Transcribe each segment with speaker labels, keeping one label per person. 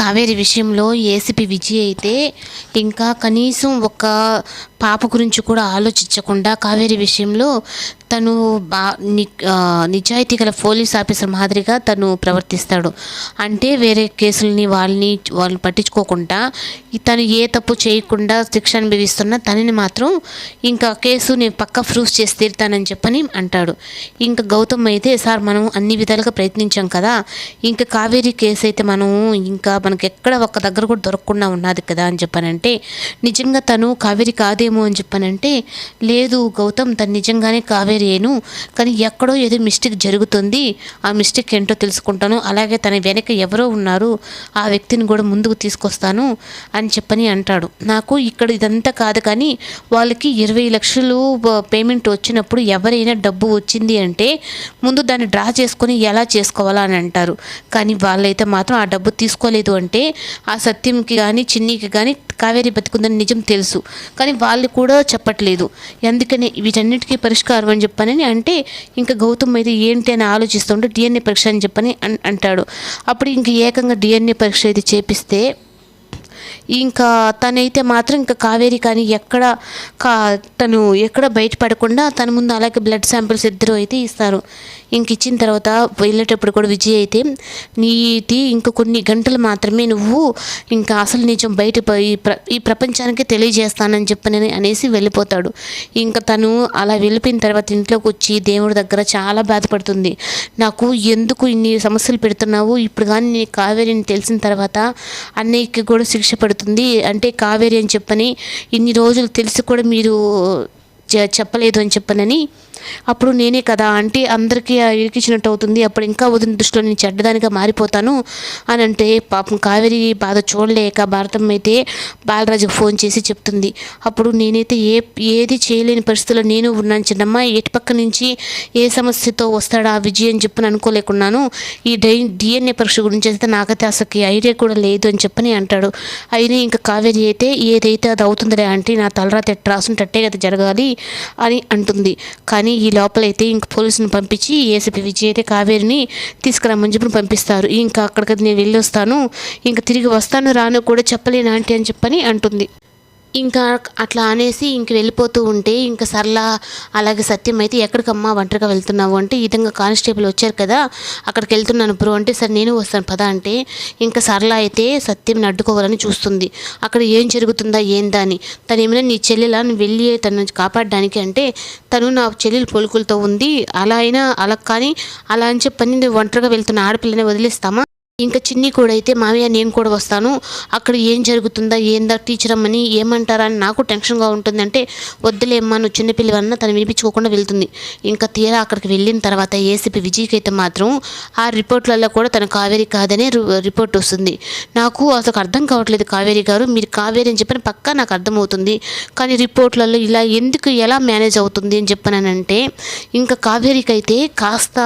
Speaker 1: కావేరి విషయంలో ఏసీపీ విజయ్ అయితే ఇంకా కనీసం ఒక పాప గురించి కూడా ఆలోచించకుండా కావేరి విషయంలో తను బా ని నిజాయితీ గల పోలీస్ ఆఫీసర్ మాదిరిగా తను ప్రవర్తిస్తాడు. అంటే వేరే కేసులని వాళ్ళని వాళ్ళు పట్టించుకోకుండా తను ఏ తప్పు చేయకుండా శిక్ష అనుభవిస్తున్న తనని మాత్రం ఇంకా కేసు నేను పక్క ప్రూఫ్ చేసి తీరుతానని చెప్పని అంటాడు. ఇంకా గౌతమ్ అయితే సార్ మనం అన్ని విధాలుగా ప్రయత్నించాం కదా. ఇంకా కావేరీ కేసు అయితే మనం ఇంకా మనకి ఎక్కడ ఒక్క దగ్గర కూడా దొరకకుండా ఉన్నది కదా అని చెప్పానంటే నిజంగా తను కావేరి కాదేమో అని చెప్పానంటే లేదు గౌతమ్ తను నిజంగానే కావేరి కావేరియేను కానీ ఎక్కడో ఏదో మిస్టేక్ జరుగుతుంది. ఆ మిస్టేక్ ఏంటో తెలుసుకుంటాను. అలాగే తన వెనక ఎవరో ఉన్నారు. ఆ వ్యక్తిని కూడా ముందుకు తీసుకొస్తాను అని చెప్పని అంటాడు. నాకు ఇక్కడ ఇదంతా కాదు కానీ వాళ్ళకి ఇరవై లక్షలు పేమెంట్ వచ్చినప్పుడు ఎవరైనా డబ్బు వచ్చింది అంటే ముందు దాన్ని డ్రా చేసుకొని ఎలా చేసుకోవాలా అని అంటారు. కానీ వాళ్ళైతే మాత్రం ఆ డబ్బు తీసుకోలేదు అంటే ఆ సత్యంకి కానీ చిన్నికి కానీ కావేరి బతుకుందని నిజం తెలుసు. కానీ వాళ్ళు కూడా చెప్పట్లేదు. అందుకని వీటన్నిటికీ పరిష్కారం అని చెప్పని అంటే ఇంకా గౌతమ్ అయితే ఏంటి అని ఆలోచిస్తుంటే డిఎన్ఏ పరీక్ష అని చెప్పని అంటాడు. అప్పుడు ఇంక ఏకంగా డిఎన్ఏ పరీక్ష అయితే చేపిస్తే ఇంకా తనైతే మాత్రం ఇంకా కావేరి కానీ ఎక్కడ కా తను ఎక్కడ బయటపడకుండా తన ముందు అలాగే బ్లడ్ శాంపిల్స్ ఇద్దరు అయితే ఇస్తారు. ఇంక ఇచ్చిన తర్వాత వెళ్ళేటప్పుడు కూడా విజయ్ అయితే నీది ఇంక కొన్ని గంటలు మాత్రమే నువ్వు ఇంకా అసలు నిజం బయట ఈ ప్ర ఈ ప్రపంచానికి తెలియజేస్తానని చెప్పని అనేసి వెళ్ళిపోతాడు. ఇంకా తను అలా వెళ్ళిపోయిన తర్వాత ఇంట్లోకి వచ్చి దేవుడి దగ్గర చాలా బాధపడుతుంది. నాకు ఎందుకు ఇన్ని సమస్యలు పెడుతున్నావు? ఇప్పుడు కానీ నీ కావేరిని తెలిసిన తర్వాత అన్నయ్యకి కూడా శిక్ష పడుతుంది. అంటే కావేరి అని చెప్పని ఇన్ని రోజులు తెలిసి కూడా మీరు చెప్పలేదు అని చెప్పనని. అప్పుడు నేనే కదా అంటే అందరికీ ఇరికిచ్చినట్టు అవుతుంది. అప్పుడు ఇంకా వదిన దృష్టిలో నేను చెడ్డదానిగా మారిపోతాను అని అంటే పాపం కావేరి బాధ చూడలేక భారతం అయితే బాలరాజుకు ఫోన్ చేసి చెప్తుంది. అప్పుడు నేనైతే ఏ ఏది చేయలేని పరిస్థితుల్లో నేను ఉన్నాను చిన్నమ్మ. ఎటుపక్క నుంచి ఏ సమస్యతో వస్తాడా ఆ విజయ్ అని చెప్పని అనుకోలేకున్నాను. ఈ డై డిఎన్ఏ పరీక్ష గురించి అయితే నాకైతే అసలు ఐడియా కూడా లేదు అని చెప్పని అంటాడు. అయినా ఇంకా కావేరి అయితే ఏదైతే అది అవుతుందిలే అంటే నా తలరాత ఎట్ట రాసుంటట్టే కదా జరగాలి. అని అంటుంది. కానీ ఈ లోపలైతే ఇంక పోలీసుని పంపించి ఏసీపీ విజయ్ అయితే కావేరిని తీసుకురమ్మని చెప్పి పంపిస్తారు. ఇంకా అక్కడికి నేను వెళ్ళి వస్తాను ఇంకా తిరిగి వస్తాను రాను కూడా చెప్పలేను ఆంటీ అని చెప్పని అంటుంది. ఇంకా అట్లా అనేసి ఇంక వెళ్ళిపోతూ ఉంటే ఇంకా సరళ అలాగే సత్యం అయితే ఎక్కడికమ్మా ఒంటరిగా వెళ్తున్నావు అంటే ఈ విధంగా కానిస్టేబుల్ వచ్చారు కదా అక్కడికి వెళ్తున్నాను బ్రో అంటే సరే నేను వస్తాను పద అంటే ఇంకా సరళ అయితే సత్యంని అడ్డుకోవాలని చూస్తుంది. అక్కడ ఏం జరుగుతుందా ఏందా అని. తను ఏమైనా నీ చెల్లెలా వెళ్ళి తను కాపాడడానికి అంటే తను నా చెల్లెలు పొలుకులతో ఉంది అలా అయినా అలా కానీ అలా అని చెప్పని ఒంటరిగా వెళ్తున్న ఆడపిల్లని వదిలేస్తామా? ఇంకా చిన్ని కూడా అయితే మామయ్య నేను కూడా వస్తాను. అక్కడ ఏం జరుగుతుందా ఏందా టీచర్ అమ్మని ఏమంటారా అని నాకు టెన్షన్గా ఉంటుందంటే వద్దులేమ్మా నువ్వు చిన్నపిల్లవన్న తను వినిపించుకోకుండా వెళ్తుంది. ఇంకా తీరా అక్కడికి వెళ్ళిన తర్వాత ఏసీపీ విజయ్కి అయితే మాత్రం ఆ రిపోర్ట్లలో కూడా తన కావేరి కాదనే రిపోర్ట్ వస్తుంది. నాకు అసలు అర్థం కావట్లేదు కావేరి గారు. మీరు కావేరి అని చెప్పిన పక్కా నాకు అర్థమవుతుంది. కానీ రిపోర్ట్లలో ఇలా ఎందుకు ఎలా మేనేజ్ అవుతుంది అని చెప్పానంటే ఇంకా కావేరికి అయితే కాస్త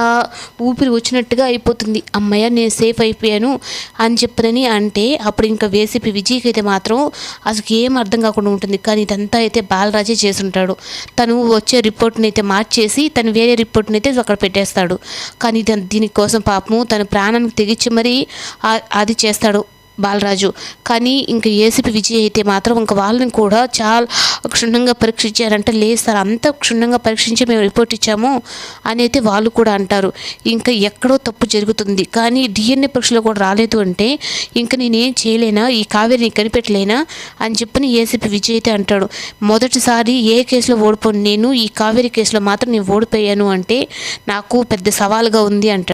Speaker 1: ఊపిరి వచ్చినట్టుగా అయిపోతుంది. అమ్మయ్య నేను సేఫ్ అయిపోయి అయిపోయాను అని చెప్పనని అంటే అప్పుడు ఇంకా వేసిపి విజయ్కి అయితే మాత్రం అసలు ఏం అర్థం కాకుండా ఉంటుంది. కానీ ఇదంతా అయితే బాలరాజే చేసుంటాడు తను వచ్చే రిపోర్ట్ని అయితే మార్చేసి తను వేరే రిపోర్ట్ని అయితే అక్కడ పెట్టేస్తాడు. కానీ దీనికోసం పాపము తన ప్రాణానికి తెగించి మరీ అది చేస్తాడు. బాలరాజు. కానీ ఇంకా ఏసీపీ విజయ్ అయితే మాత్రం ఇంకా వాళ్ళని కూడా చాలా క్షుణ్ణంగా పరీక్షించారంటే. లేదు సార్ అంత క్షుణ్ణంగా పరీక్షించి మేము రిపోర్ట్ ఇచ్చాము అని అయితే వాళ్ళు కూడా అంటారు. ఇంకా ఎక్కడో తప్పు జరుగుతుంది. కానీ డిఎన్ఏ పరీక్షలో కూడా రాలేదు అంటే ఇంకా నేనేం చేయలేనా? ఈ కావేరిని కనిపెట్టలేనా? అని చెప్పని ఏసీపీ విజయ్ అయితే అంటాడు. మొదటిసారి ఏ కేసులో ఓడిపోను నేను ఈ కావేరి కేసులో మాత్రం నేను ఓడిపోయాను అంటే నాకు పెద్ద సవాలుగా ఉంది అంటాడు.